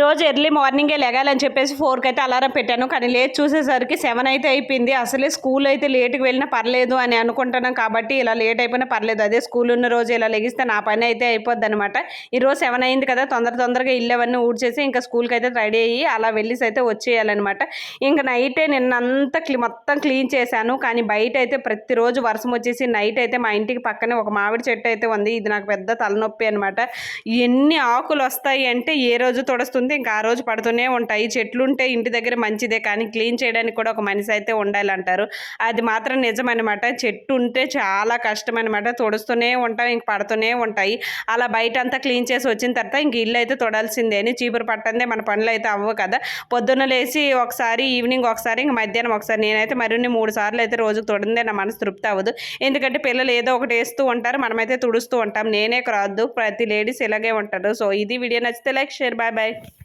రోజు ఎర్లీ మార్నింగే లెగాలని చెప్పేసి ఫోర్కి అయితే అలారం పెట్టాను. కానీ లేట్ చూసేసరికి సెవెన్ అయితే అయిపోయింది. అసలే స్కూల్ అయితే లేట్కి వెళ్ళినా పర్లేదు అని అనుకుంటున్నాం కాబట్టి ఇలా లేట్ అయిపోయినా పర్లేదు. అదే స్కూల్ ఉన్న రోజు ఇలా లెగిస్తే నా పని అయితే అయిపోద్ది అనమాట ఈరోజు సెవెన్ అయింది కదా తొందర తొందరగా ఇల్లు అవన్నీ ఊడ్చేసి ఇంకా స్కూల్కి అయితే రెడీ అయ్యి అలా వెళ్ళేసి అయితే వచ్చేయాలన్నమాట. ఇంకా నైటే నిన్నంతా క్లీ మొత్తం క్లీన్ చేశాను. కానీ బయట అయితే ప్రతిరోజు వర్షం వచ్చేసి నైట్ అయితే మా ఇంటికి పక్కనే ఒక మామిడి చెట్టు అయితే ఉంది. ఇది నాకు పెద్ద తలనొప్పి అనమాట ఎన్ని ఆకులు వస్తాయి అంటే ఏ రోజు తొడుస్తుంది ఇంకా ఆ రోజు పడుతూనే ఉంటాయి. చెట్లు ఉంటే ఇంటి దగ్గర మంచిదే కానీ క్లీన్ చేయడానికి కూడా ఒక మనిషి అయితే ఉండాలంటారు. అది మాత్రం నిజమనమాట చెట్టు ఉంటే చాలా కష్టం అనమాట తుడుస్తూనే ఉంటాం. ఇంక పడుతూనే ఉంటాయి. అలా బయట అంతా క్లీన్ చేసి వచ్చిన తర్వాత ఇంక ఇల్లు అయితే తొడాల్సిందే. అని చీపురు పట్టందే మన పనులు అయితే అవ్వవు కదా. పొద్దున్న లేచి ఒకసారి ఈవినింగ్ ఒకసారి ఇంక మధ్యాహ్నం ఒకసారి నేనైతే మరిన్ని మూడు సార్లు అయితే రోజుకు తొడిందే. నా మనసు తృప్తి అవ్వదు. ఎందుకంటే పిల్లలు ఏదో ఒకటి వేస్తూ ఉంటారు. మనమైతే తుడుస్తూ ఉంటాం. నేనే రాదు ప్రతి లేడీస్ ఇలాగే ఉంటారు. సో ఇది వీడియో నచ్చితే లైక్ షేర్. Bye bye.